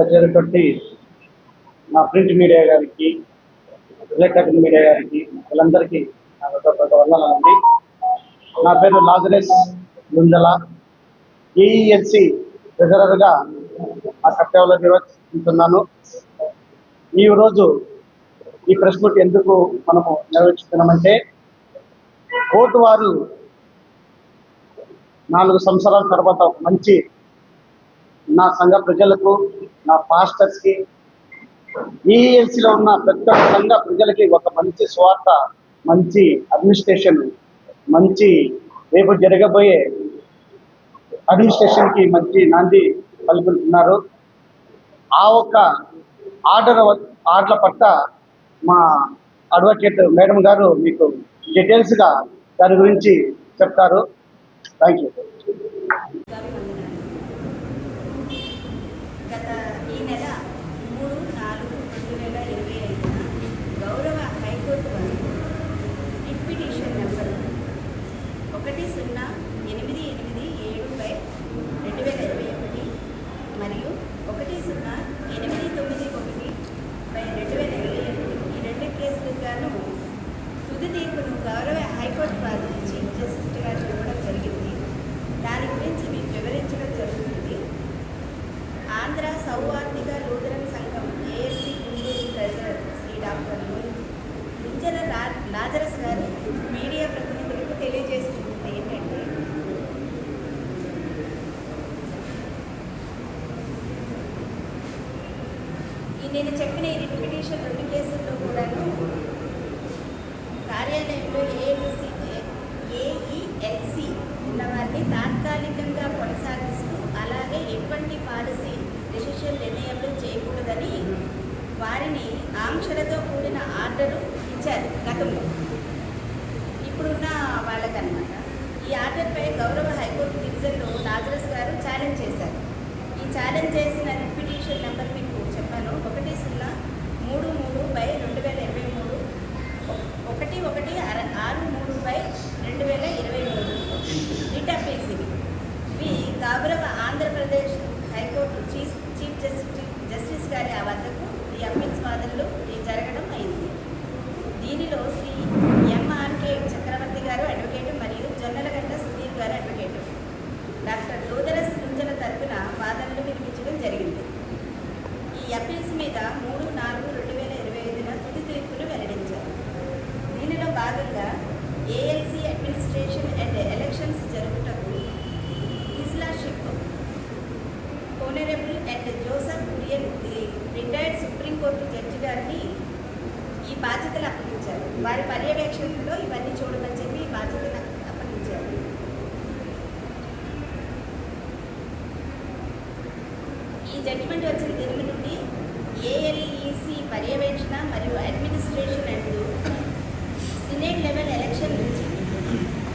వచ్చేటటువంటి నా print media గారికి ఎలక్ట్రానిక్ మీడియా గారికి వీళ్ళందరికీ వందనాలండి. నా పేరు లాజరస్ గుంజల ఈఎన్సి ట్రెజరర్గా ఆ కర్తవ్యంలో నిర్వహిస్తున్నాను ఈ రోజు ఈ ప్రెస్ మీట్ ఎందుకు మనము నిర్వహిస్తున్నామంటే కోర్టు వారు నాలుగు సంవత్సరాల తర్వాత మంచి నా సంఘ ప్రజలకు నా పాస్టర్స్కి ఈఎల్సీలో ఉన్న ప్రతి ఒక్క ప్రజలకి ఒక మంచి స్వార్థ మంచి అడ్మినిస్ట్రేషన్ మంచి రేపు జరగబోయే అడ్మినిస్ట్రేషన్కి మంచి నాంది పలుకుతున్నారు. ఆ ఒక్క ఆర్డర్ ఆర్డర్ల పట్ల మా అడ్వకేట్ మేడం గారు మీకు డీటెయిల్స్గా దాని గురించి చెప్తారు. థ్యాంక్ యూ గత ఈ నెల మూడు నాలుగు రెండు వేల ఇరవై ఐదున గౌరవ హైకోర్టు వారు రిట్ పిటిషన్ నెంబర్ ఒకటి సున్నా ఎనిమిది ఎనిమిది ఏడు బై రెండు వేల ఇరవై ఒకటి మరియు ఒకటి సున్నా ఎనిమిది తొమ్మిది ఒకటి బై రెండు వేల ఇరవై ఒకటి ఈ రెండు కేసులకు గాను తుది తీర్పును గౌరవ హైకోర్టు వారు చీఫ్ జస్టిస్ గారు ఇవ్వడం జరిగింది. దాని గురించి మీకు వివరించడం జరుగుతుంది. ఆంధ్ర సౌవార్థిక లూథరన్ సంఘం ASC Guntur treasurer Shri doctor Lunjala లా- లాజరస్ గారు మీడియా ప్రతినిధులకు తెలియజేస్తున్నది ఏంటంటే నేను చెప్పిన ఈ రిట్ పిటిషన్ రెండు కేసుల్లో కూడాను కార్యాలయంలో ఏఎల్సి ఏఈఎల్సి ఉన్నవారిని తాత్కాలికంగా కొనసాగిస్తూ అలాగే ఎటువంటి పాలసీ డెసిషన్ నిర్ణయాలు చేయకూడదని వారిని ఆంక్షలతో కూడిన ఆర్డరు ఇచ్చారు గతంలో. ఇప్పుడున్న వాళ్ళకన్నమాట. ఈ ఆర్డర్పై గౌరవ హైకోర్టు డివిజన్లో నాగరస్ గారు ఛాలెంజ్ చేశారు. ఈ ఛాలెంజ్ చేసిన రిట్ పిటిషన్ నెంబర్ మీకు చెప్పాను ఒకటి సున్నా మూడు మూడు బై రెండు వేల ఇరవై మూడు ఒకటి ఒకటి అర ఆరు మూడు బై రెండు వేల ఇరవై మూడు రిట్ అప్పీల్స్ ఇవి ఇవి గౌరవ Andhra Pradesh high court chief chief justice justice గారి ఆ వద్దకు ఈ అప్పీల్స్ వాదనలు ఈ జరగడం అయింది దీనిలో శ్రీ ఎంఆర్కే చక్రవర్తి గారు అడ్వకేట్ మరియు జొన్నలగడ్డ సుధీర్ గారు అడ్వకేట్ డాక్టర్ లోదరస్ లుంజల తరపున వాదనలు వినిపించడం జరిగింది. ఈ అప్పీల్స్ మీద మూడు నాలుగు రెండు వేల ఇరవై ఐదున తుది తీర్పును వెల్లడించారు. దీనిలో భాగంగా ఏఎల్సి అడ్మినిస్ట్రేషన్ అండ్ ఎలక్షన్స్ జరుగుటకు ఇస్లాషిప్ honourable and Joseph Kurian retired supreme court judge గారిని ఈ బాధ్యతలు అప్పగించారు. వారి పర్యవేక్షణలో ఇవన్నీ చూడమని చెప్పి ఈ బాధ్యతలు అప్పగించారు ఈ జడ్జిమెంట్ వచ్చిన దీని నుండి ఏఎల్ఈసి పర్యవేక్షణ మరియు administration and senate level election నుంచి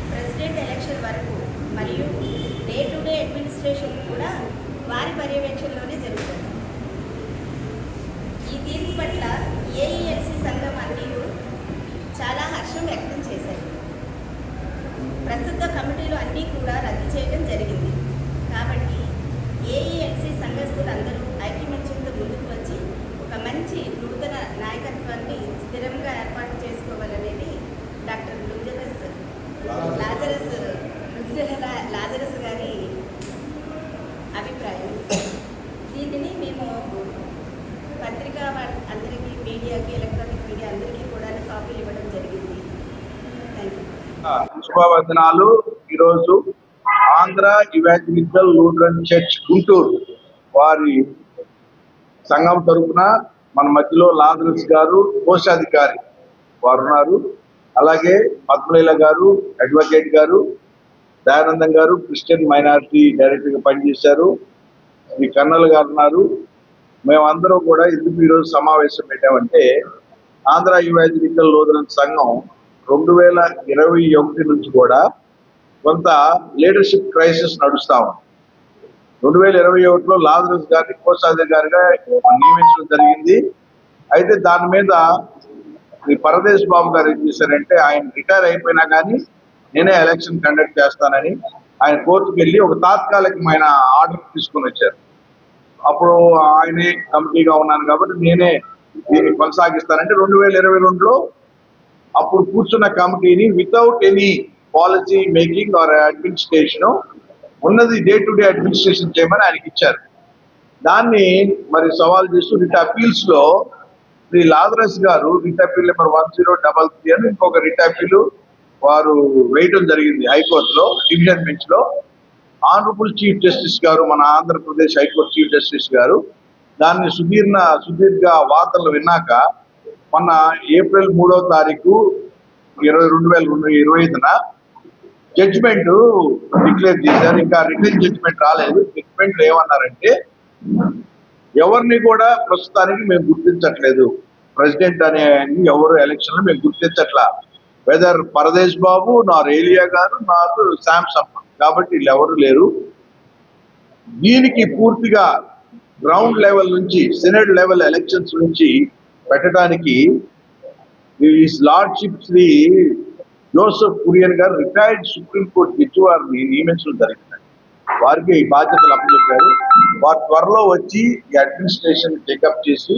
ప్రెసిడెంట్ ఎలక్షన్ వరకు మరియు డే టు డే అడ్మినిస్ట్రేషన్ కూడా వారి పర్యవేక్షణలోనే జరుగుతుంది. ఈ తీర్పు పట్ల ఏఈఎల్సి సంఘం అన్నీ చాలా హర్షం వ్యక్తం చేశారు ప్రస్తుత కమిటీలు అన్నీ కూడా రద్దు చేయడం జరిగింది. కాబట్టి ఏఈఎన్సీ సంఘస్థులు అందరూ ఐక్యమత్యంతో ముందుకు వచ్చి ఒక మంచి నూతన నాయకత్వాన్ని స్థిరంగా ఏర్పాటు చేసుకోవాలనేది డాక్టర్ లుంజరస్ లాజరస్ లాజరస్ గారి అభిప్రాయం. దీనిని మేము పత్రికా అందరికీ మీడియాకి ఎలక్ట్రానిక్ మీడియా అందరికీ కూడా కాపీలు ఇవ్వడం జరిగింది. శుభవచనాలు ఈరోజు Andhra evangelical Lutheran church Guntur. వారి సంఘం తరఫున మన మధ్యలో లాదరస్ గారు కోశాధికారి వారు ఉన్నారు. అలాగే పద్మలీల గారు అడ్వకేట్ గారు దయానందం గారు క్రిస్టియన్ మైనారిటీ డైరెక్టర్గా పనిచేశారు. ఈ కన్నల్ గారు ఉన్నారు. మేమందరం కూడా ఎందుకు ఈరోజు సమావేశం పెట్టామంటే ఆంధ్ర ఇవాంజలికల్ లూథరన్ సంఘం రెండు వేల ఇరవై ఒకటి నుంచి కూడా కొంత లీడర్షిప్ క్రైసిస్ నడుస్తా ఉంది. రెండు వేల ఇరవై ఒకటిలో లాజరస్ గారిని కోశాధికారిగా నియమించడం జరిగింది. అయితే దాని మీద ఈ పరదేశ్ బాబు గారు ఏం చేశారంటే ఆయన రిటైర్ అయిపోయినా కానీ నేనే ఎలక్షన్ కండక్ట్ చేస్తానని ఆయన కోర్టుకు వెళ్ళి ఒక తాత్కాలికమైన ఆర్డర్ తీసుకొని వచ్చారు. అప్పుడు ఆయనే కమిటీగా ఉన్నాను కాబట్టి నేనే దీన్ని కొనసాగిస్తానంటే రెండు వేల ఇరవై రెండులో అప్పుడు కూర్చున్న కమిటీని without any policy making or administration ఉన్నది డే టు డే అడ్మినిస్ట్రేషన్ చేయమని ఆయనకి ఇచ్చారు. దాన్ని మరి సవాల్ చేస్తూ రిట్ అపీల్స్లో శ్రీ లాదరస్ గారు writ appeal number one zero double three అని ఇంకొక రిట్ అపీల్ వారు వేయటం జరిగింది హైకోర్టులో డివిజన్ బెంచ్లో. ఆనరబుల్ చీఫ్ జస్టిస్ గారు మన ఆంధ్రప్రదేశ్ హైకోర్టు చీఫ్ జస్టిస్ గారు. దాన్ని సుదీర్ణ సుదీర్ఘ వార్తలు విన్నాక మొన్న ఏప్రిల్ మూడో తారీఖు ఇరవై రెండు వేల ఇరవై ఐదున జడ్జిమెంట్ డిక్లేర్ చేశారు. ఇంకా రిటర్న్ జడ్జిమెంట్ రాలేదు. జడ్జిమెంట్లు ఏమన్నారంటే ఎవరిని కూడా ప్రస్తుతానికి మేము గుర్తించట్లేదు. ప్రెసిడెంట్ అనే ఎవరు ఎలక్షన్ మేము గుర్తించట్లా. వెదర్ పరదేశ్ బాబు నార్ ఏలియా గారు నాకు శాంసంగ్ కాబట్టి వీళ్ళు ఎవరు లేరు. దీనికి పూర్తిగా గ్రౌండ్ లెవెల్ నుంచి సెనెట్ లెవెల్ ఎలక్షన్స్ నుంచి పెట్టడానికి లార్డ్షిప్ శ్రీ జోసెఫ్ కురియన్ గారు రిటైర్డ్ సుప్రీంకోర్టు జడ్జి వారిని నియమించడం జరిగింది. వారికి ఈ బాధ్యతలు అప్పచెప్పారు వారు త్వరలో వచ్చి ఈ అడ్మినిస్ట్రేషన్ టేకప్ చేసి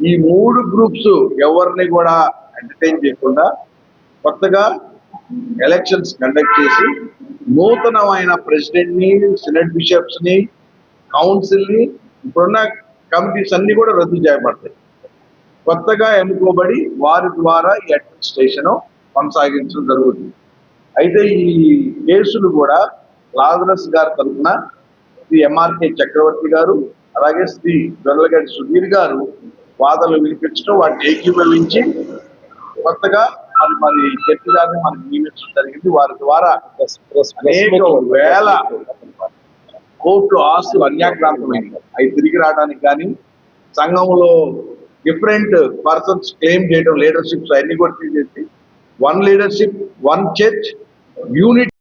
ఈ మూడు గ్రూప్స్ ఎవరిని కూడా ఎంటర్టైన్ చేయకుండా కొత్తగా ఎలక్షన్స్ కండక్ట్ చేసి నూతనమైన ప్రెసిడెంట్ని సెనెట్ బిషప్స్ని ఇప్పుడున్న కమిటీస్ అన్ని కూడా రద్దు చేయబడతాయి. కొత్తగా ఎన్నుకోబడి వారి ద్వారా ఈ అడ్మినిస్ట్రేషన్ కొనసాగించడం జరుగుతుంది. అయితే ఈ కేసులు కూడా లాజరస్ గారి తరఫున శ్రీ ఎంఆర్కే చక్రవర్తి గారు అలాగే శ్రీ దొరలగడ్డి సుధీర్ గారు వాదనలు వినిపించడం వాటిని ఏకీభవించి కొత్తగా మరి మరి జడ్జి గారిని మనకి నియమించడం జరిగింది. వారి ద్వారా అనేక వేల కోర్టు ఆస్తులు అన్యాక్రాంతమైనవి అవి తిరిగి రావడానికి కానీ సంఘంలో డిఫరెంట్ పర్సన్స్ క్లెయిమ్ చేయడం లీడర్షిప్స్ అన్ని కూడా తీసేసి one leadership one church unit